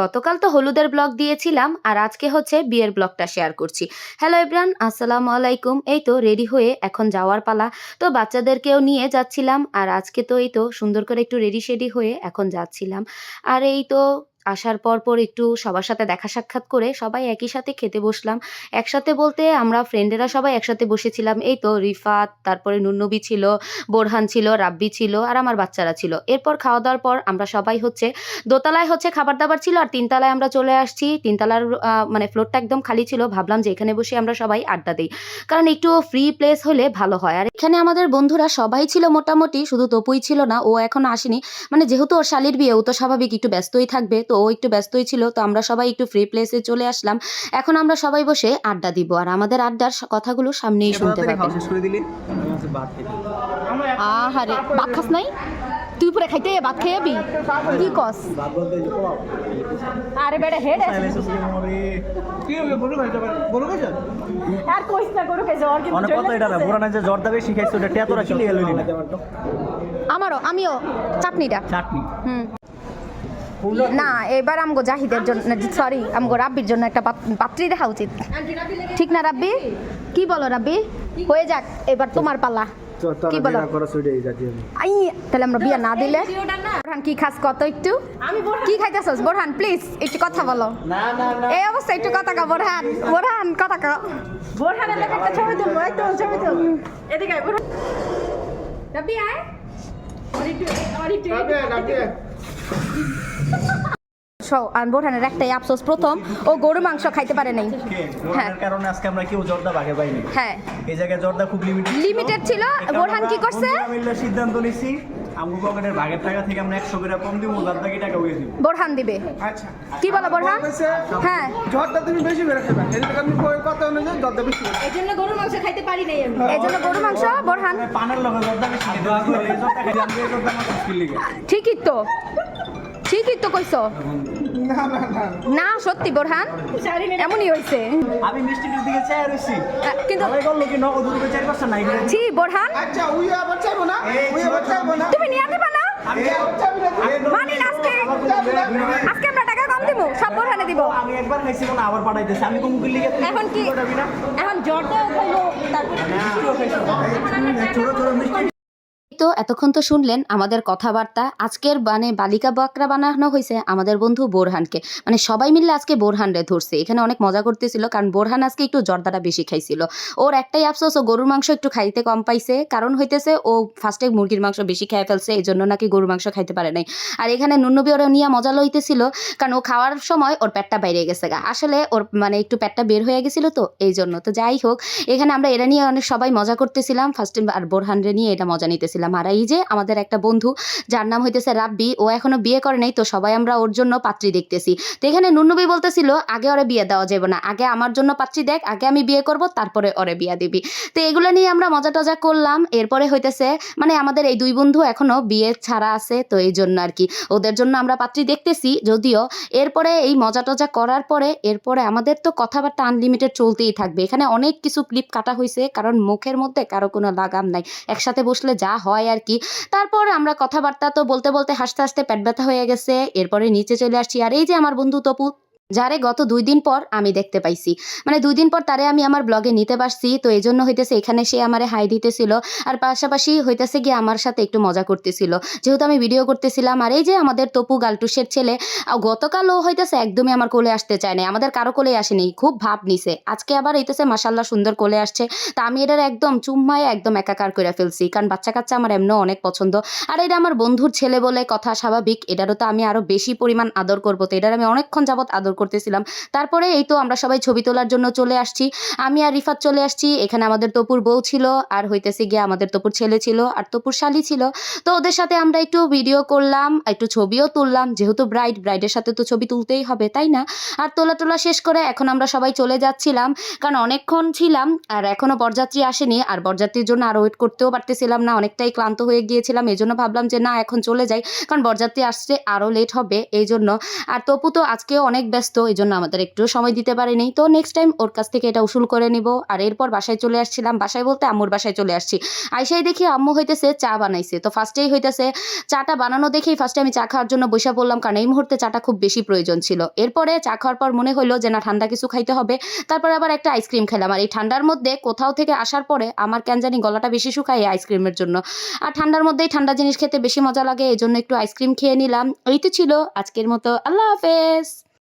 গতকাল তো হলুদের ব্লগ দিয়েছিলাম, আর আজকে হচ্ছে বিয়ের ব্লগটা শেয়ার করছি। হ্যালো ইব্রান আসসালামু আলাইকুম। এই তো রেডি হয়ে এখন যাওয়ার পালা। তো বাচ্চাদেরকেও নিয়ে যাচ্ছিলাম, আর আজকে তো এই তো সুন্দর করে একটু রেডি শেডি হয়ে এখন যাচ্ছিলাম। আর এই তো আসার পর পর একটু সবার সাথে দেখা সাক্ষাৎ করে সবাই একই সাথে খেতে বসলাম। একসাথে বলতে আমরা ফ্রেন্ডেরা সবাই একসাথে বসেছিলাম। এই তো রিফাত, তারপরে নুন্নবী ছিল, বোরহান ছিল, রাব্বি ছিল আর আমার বাচ্চারা ছিল। এরপর খাওয়া দাওয়ার পর আমরা সবাই হচ্ছে দোতলায় হচ্ছে খাবার দাবার ছিল আর তিনতলায় আমরা চলে আসছি। তিনতলার মানে ফ্লোরটা একদম খালি ছিল। ভাবলাম যে এখানে বসে আমরা সবাই আড্ডা দিই। কারণ একটু ফ্রি প্লেস হলে ভালো হয়। আর এখানে আমাদের বন্ধুরা সবাই ছিল মোটামুটি, শুধু তপুই ছিল না, ও এখনও আসেনি। মানে যেহেতু ওর শালির বিয়ে, ও তো স্বাভাবিক একটু ব্যস্তই থাকবে। তো ও একটু ব্যস্তই ছিল তো আমরা সবাই একটু ফ্রি প্লেসে চলে আসলাম। এখন আমরা সবাই বসে আড্ডা দিব আর আমাদের আড্ডার কথাগুলো সামনেই শুনতে পাবেন আহারে ভাত খাস নাই? তুই পরে খাইতে ভাত খেয়ে যাবি কি কস? আরে বেটা হেড আর কইস না অনেক কথা এটা না পুরানা যে জর্দা বেশি খাইছো এটা টেতরা কি লিয়ে লইলি না। আমারও আমিও চাটনিটা। চাটনি। হুম। না এবার আমগো জাহিদের জন্য সরি আমগো রাব্বির জন্য একটা পাত- পাত্রী দেখা উচিত। ঠিক না রাব্বি? কি বলো রাব্বি? হয়ে যাক এবার তোমার পালা। কি বলো? আই তাহলে আমরা বিয়ে না দিলে? বোরহান কি খাস কত একটু? কি খাইতেছস? বোরহান প্লিজ একটু কথা বলো। না না না। এই অবস্থা একটু কথা কা বোরহান। বোরহান কথা কা একটা ছবি তুলবো এই তো ছবি তুল। এদিকে আয় বোরহান। রাবি আয়। আর একটু আর একটু সো আর বোরহানের একটাই আফসোস প্রথম ও গরু মাংস খাইতে পারে নাই। হ্যাঁ। কারণে আজকে আমরা কেউ জর্দা ভাগে পাইনি। হ্যাঁ। এই জায়গায় জর্দা খুব লিমিটেড লিমিটেড ছিল। বোরহান কি করছে? সিদ্ধান্ত নিছি আমগো পকেটের ভাগের টাকা থেকে আমরা 100 করে কম দিব ওজার টাকা টাকা দিব বোরহান দিবে। আচ্ছা। কি বলো বোরহান? হ্যাঁ। ঝড়টা তুমি বেশি খাবে। এদিকে আমি কই- কথা অনুযায়ী ঝড়টা বেশি এই গরুর মাংস খাইতে পারি নাই আমি। এই জন্য গরু মাংস বোরহান? পানের লগে জর্দা বেশি খেতে এই জর্দা খাইতে আমি জর্দা লিগে ঠিকই তো। ঠিকই তো কইছো। না না না না সত্যি বোরহান এমনই হইছে। আমি মিষ্টির দিকে চাই রইছি কিন্তু সবাই বলল কি নগদ রূপে চার পাঁচটা নাই জি বোরহান। আচ্ছা উই আবার চাইব না? উই আবার চাইব না? তুমি নিয়ে দিবা না? আমি চাবি না? মানি না আজকে আজকে আমরা টাকা কম দিব সব বোরহানে দিব। আমি একবার খাইছি না আবার পাঠাইতেছি। আমি কোন মুখের এখন কি এখন জ্বরটা খাইলো তারপর মিষ্টি এতক্ষণ তো শুনলেন আমাদের কথাবার্তা। আজকের মানে বালিকা বাকরা বানানো হয়েছে আমাদের বন্ধু বোরহানকে। মানে সবাই মিলে আজকে বোরহান রে ধরছে। এখানে অনেক মজা করতেছিল কারণ বোরহান আজকে একটু জর্দাটা বেশি খাইছিল। ওর একটাই আফসোস, ও গরুর মাংস একটু খাইতে কম পাইছে। কারণ হইতেছে ও ফার্স্টে মুরগির মাংস বেশি খেয়ে ফেলছে এই জন্য নাকি গরুর মাংস খাইতে পারে নাই। আর এখানে নুন্নবি ওরা নিয়ে মজা লইতেছিল কারণ ও খাওয়ার সময় ওর পেটটা বাইরে গেছে গা। আসলে ওর মানে একটু পেটটা বের হয়ে গেছিল তো এই জন্য তো যাই হোক, এখানে আমরা এরা নিয়ে অনেক সবাই মজা করতেছিলাম। ফার্স্ট আর বোরহান রে নিয়ে এটা মজা নিতেছিলাম। আর এই যে আমাদের একটা বন্ধু, যার নাম হইতেছে রাব্বি, ও এখনও বিয়ে করে নাই, তো সবাই আমরা ওর জন্য পাত্রী দেখতেছি। তো এখানে নুন্নবি বলতেছিল, আগে ওরে বিয়ে দেওয়া যাবে না, আগে আমার জন্য পাত্রী দেখ, আগে আমি বিয়ে করব, তারপরে ওরে বিয়ে দিবি। তো এগুলো নিয়ে আমরা মজা টজা করলাম, এরপরে হইতেছে মানে আমাদের এই দুই বন্ধু এখনও বিয়ে ছাড়া আছে, তো এই জন্য আর কি। ওদের জন্য আমরা পাত্রী দেখতেছি, যদিও এরপরে এই মজা টজা করার পরে, এরপরে আমাদের তো কথাবার্তা আনলিমিটেড চলতেই থাকবে। এখানে অনেক কিছু ক্লিপ কাটা হয়েছে কারণ মুখের মধ্যে কারও কোনো লাগাম নাই। একসাথে বসলে যা হয় আর কি তারপর আমরা কথাবার্তা তো বলতে বলতে হাসতে হাসতে পেট ব্যথা হয়ে গেছে। এরপরে নিচে চলে আসছি। আর এই যে আমার বন্ধু তপু যারে গত দুই দিন পর আমি দেখতে পাইছি। মানে দুই দিন পর তারে আমি আমার ব্লগে নিতে পারছি তো এই জন্য হইতেছে এখানে সে আমারে হাই দিতেছিল আর পাশাপাশি হইতেছে গিয়ে আমার সাথে একটু মজা করতেছিল। যেহেতু আমি ভিডিও করতেছিলাম আর এই যে আমাদের তপু গালটুসের ছেলে আহ, গতকাল ও হইতেছে একদমই আমার কোলে আসতে চায় না আমাদের কারও কোলে আসেনি খুব ভাব নিছে। আজকে আবার হইতেছে মাসাল্লাহ সুন্দর কোলে আসছে তা আমি এটার একদম চুম্মায় একদম একাকার করে ফেলছি কারণ বাচ্চা কাচ্চা আমার এমনও অনেক পছন্দ। আর এটা আমার বন্ধুর ছেলে বলে কথা স্বাভাবিক এটারও তো আমি আরও বেশি পরিমাণ আদর করব তো এটার আমি অনেকক্ষণ যাবত আদর করতেছিলাম। তারপরে এই তো আমরা সবাই ছবি তোলার জন্য চলে আসছি। আমি আর রিফাত চলে আসছি। এখানে আমাদের তপুর বউ ছিল আর হইতেছে গিয়ে আমাদের তপুর ছেলে ছিল আর তপুর শালি ছিল। তো ওদের সাথে আমরা একটু ভিডিও করলাম, একটু ছবিও তুললাম। যেহেতু ব্রাইড ব্রাইডের সাথে তো ছবি তুলতেই হবে, তাই না? আর তোলা টোলা শেষ করে এখন আমরা সবাই চলে যাচ্ছিলাম। কারণ অনেকক্ষণ ছিলাম আর এখনও বরযাত্রী আসেনি। আর বরযাত্রীর জন্য আর ওয়েট করতেও পারতেছিলাম না। অনেকটাই ক্লান্ত হয়ে গিয়েছিলাম। এই জন্য ভাবলাম যে না, এখন চলে যাই। কারণ বরযাত্রী আসতে আরও লেট হবে। এই জন্য আর তপু তো আজকেও অনেক ব্যস্ত ব্যস্ত এই জন্য আমাদের একটু সময় দিতে পারিনি। তো নেক্সট টাইম ওর কাছ থেকে এটা উসুল করে নিব। আর এরপর বাসায় চলে আসছিলাম। বাসায় বলতে আম্মুর বাসায় চলে আসছি। আইসাই দেখি আম্মু হইতেছে চা বানাইছে। তো ফার্স্টেই হইতেছে চাটা বানানো দেখেই ফার্স্টে আমি চা খাওয়ার জন্য বসে পড়লাম। কারণ এই মুহূর্তে চাটা খুব বেশি প্রয়োজন ছিল। এরপরে চা খাওয়ার পর মনে হলো যে, না, ঠান্ডা কিছু খাইতে হবে। তারপর আবার একটা আইসক্রিম খেলাম। আর এই ঠান্ডার মধ্যে কোথাও থেকে আসার পরে আমার কেন জানি গলাটা বেশি শুকায় আইসক্রিমের জন্য। আর ঠান্ডার মধ্যেই ঠান্ডা জিনিস খেতে বেশি মজা লাগে এই জন্য একটু আইসক্রিম খেয়ে নিলাম। এই তো ছিল আজকের মতো। আল্লাহ হাফেজ।